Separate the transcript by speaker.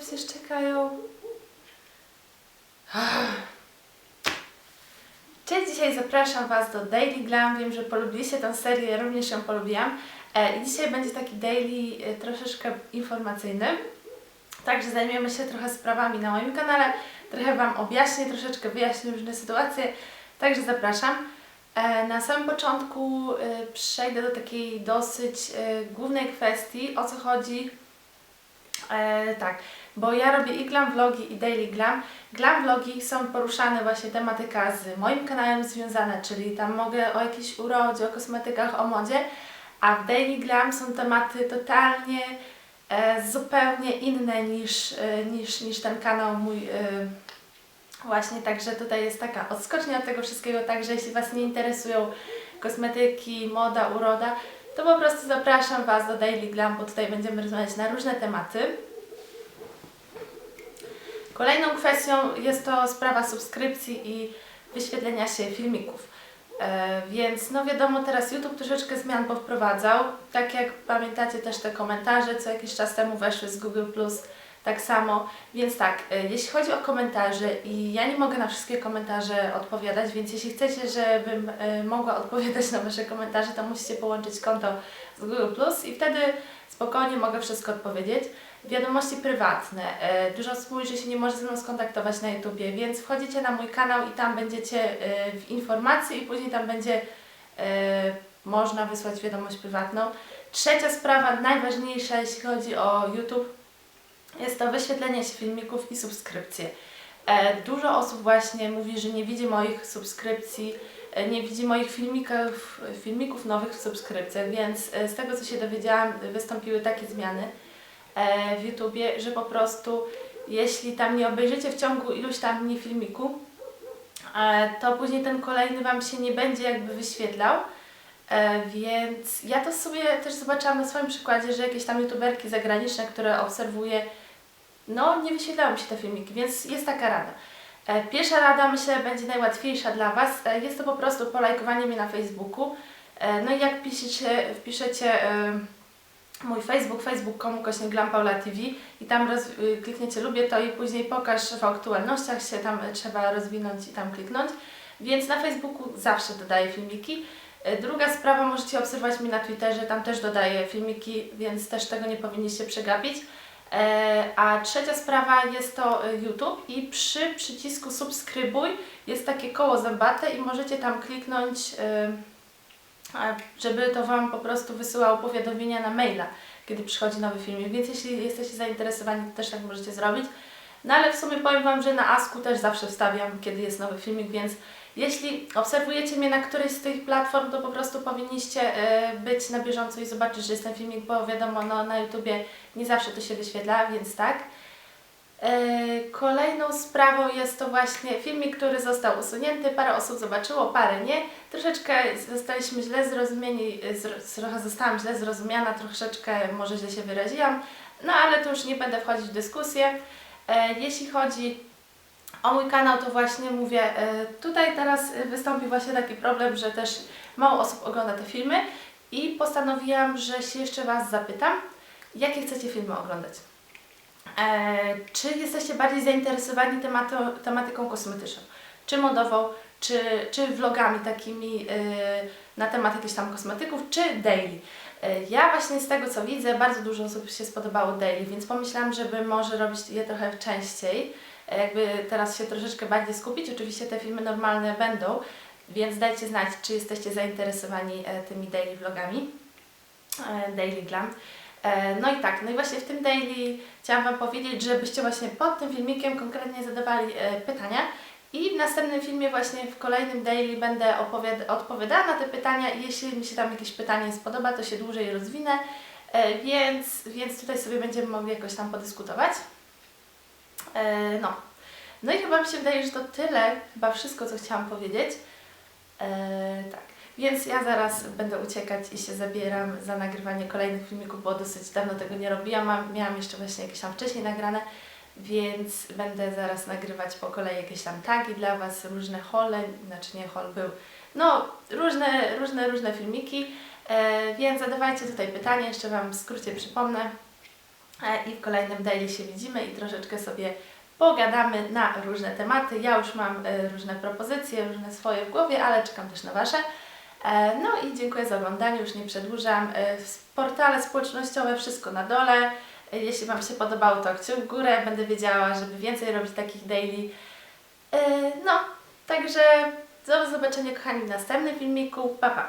Speaker 1: psy szczekają. Cześć, dzisiaj zapraszam Was do Daily Glam. Wiem, że polubiliście tę serię, ja również ją polubiłam. E, I dzisiaj będzie taki daily e, troszeczkę informacyjny. Także zajmiemy się trochę sprawami na moim kanale. Trochę Wam objaśnię, troszeczkę wyjaśnię różne sytuacje. Także zapraszam. E, Na samym początku przejdę do takiej dosyć głównej kwestii, o co chodzi. E, tak, bo ja robię i glam vlogi i daily glam. Glam vlogi są poruszane właśnie tematyka z moim kanałem związane, czyli tam mogę o jakiejś urodzie, o kosmetykach, o modzie, a w daily glam są tematy totalnie e, zupełnie inne niż, e, niż, niż ten kanał mój. E, Właśnie, także tutaj jest taka odskocznia od tego wszystkiego, także jeśli Was nie interesują kosmetyki, moda, uroda, to po prostu zapraszam Was do Daily Glam, bo tutaj będziemy rozmawiać na różne tematy. Kolejną kwestią jest to sprawa subskrypcji i wyświetlenia się filmików. E, więc no wiadomo, teraz YouTube troszeczkę zmian powprowadzał. Tak jak pamiętacie też te komentarze, co jakiś czas temu weszły z Google+, tak samo. Więc tak, e, jeśli chodzi o komentarze i ja nie mogę na wszystkie komentarze odpowiadać, więc jeśli chcecie, żebym e, mogła odpowiadać na Wasze komentarze, to musicie połączyć konto z Google+, i wtedy spokojnie mogę wszystko odpowiedzieć. Wiadomości prywatne. E, Dużo że się nie może ze mną skontaktować na YouTubie, więc wchodzicie na mój kanał i tam będziecie w informacji i później tam będzie można wysłać wiadomość prywatną. Trzecia sprawa, najważniejsza jeśli chodzi o YouTube, jest to wyświetlenie się filmików i subskrypcje. E, Dużo osób właśnie mówi, że nie widzi moich subskrypcji, e, nie widzi moich filmików, filmików nowych w subskrypcjach, więc e, z tego co się dowiedziałam, wystąpiły takie zmiany w YouTubie, że po prostu jeśli tam nie obejrzycie w ciągu iluś tam dni filmiku, to później ten kolejny Wam się nie będzie jakby wyświetlał. Więc ja to sobie też zobaczyłam na swoim przykładzie, że jakieś tam youtuberki zagraniczne, które obserwuję, no nie wyświetlają mi się te filmiki, więc jest taka rada. E, Pierwsza rada myślę będzie najłatwiejsza dla Was. E, Jest to po prostu polajkowanie mnie na Facebooku. E, No i jak piszecie, wpiszecie mój Facebook, facebook.com kośnik Glampaula TV i tam roz, y, klikniecie lubię to i później pokaż w aktualnościach się tam trzeba rozwinąć i tam kliknąć. Więc na Facebooku zawsze dodaję filmiki. Druga sprawa, możecie obserwować mnie na Twitterze, tam też dodaję filmiki, więc też tego nie powinniście przegapić. E, A trzecia sprawa jest to e, YouTube i przy przycisku subskrybuj jest takie koło zębate i możecie tam kliknąć, e, żeby to Wam po prostu wysyłało powiadomienia na maila, kiedy przychodzi nowy filmik. Więc jeśli jesteście zainteresowani, to też tak możecie zrobić. No ale w sumie powiem Wam, że na Asku też zawsze wstawiam, kiedy jest nowy filmik, więc jeśli obserwujecie mnie na którejś z tych platform, to po prostu powinniście e, być na bieżąco i zobaczyć, że jest ten filmik, bo wiadomo, no, na YouTubie nie zawsze to się wyświetla, więc tak. E, Kolejną sprawą jest to właśnie filmik, który został usunięty. Parę osób zobaczyło, parę nie. Troszeczkę zostaliśmy źle zrozumieni, e, zro- trochę zostałam źle zrozumiana, troszeczkę może źle się wyraziłam, no ale tu już nie będę wchodzić w dyskusję. E, Jeśli chodzi o mój kanał, to właśnie mówię, e, tutaj teraz e, wystąpi właśnie taki problem, że też mało osób ogląda te filmy i postanowiłam, że się jeszcze Was zapytam, jakie chcecie filmy oglądać. E, czy jesteście bardziej zainteresowani temato, tematyką kosmetyczną, czy modową, czy, czy vlogami takimi na temat jakichś tam kosmetyków, czy daily. E, Ja właśnie z tego co widzę, bardzo dużo osób się spodobało daily, więc pomyślałam, żeby może robić je trochę częściej, e, jakby teraz się troszeczkę bardziej skupić. Oczywiście te filmy normalne będą, więc dajcie znać, czy jesteście zainteresowani e, tymi daily vlogami, daily glam. No i tak, no i właśnie w tym daily chciałam Wam powiedzieć, żebyście właśnie pod tym filmikiem konkretnie zadawali pytania i w następnym filmie właśnie w kolejnym daily będę odpowiadała na te pytania jeśli mi się tam jakieś pytanie spodoba, to się dłużej rozwinę, e, więc, więc tutaj sobie będziemy mogli jakoś tam podyskutować. E, No. No i chyba mi się wydaje, że to tyle, chyba wszystko, co chciałam powiedzieć. E, tak. Więc ja zaraz będę uciekać i się zabieram za nagrywanie kolejnych filmików, bo dosyć dawno tego nie robiłam. Miałam jeszcze właśnie jakieś tam wcześniej nagrane, więc będę zaraz nagrywać po kolei jakieś tam tagi dla Was, różne hole, znaczy nie hol był, no różne, różne, różne filmiki, e, więc zadawajcie tutaj pytania, jeszcze Wam w skrócie przypomnę. E, I w kolejnym daily się widzimy i troszeczkę sobie pogadamy na różne tematy. Ja już mam e, różne propozycje, różne swoje w głowie, ale czekam też na Wasze. E, No i dziękuję za oglądanie, już nie przedłużam. E, Portale społecznościowe wszystko na dole. E, Jeśli Wam się podobało, to kciuk w górę. Będę wiedziała, żeby więcej robić takich daily. E, No, także do zobaczenia kochani w następnym filmiku. Pa, pa!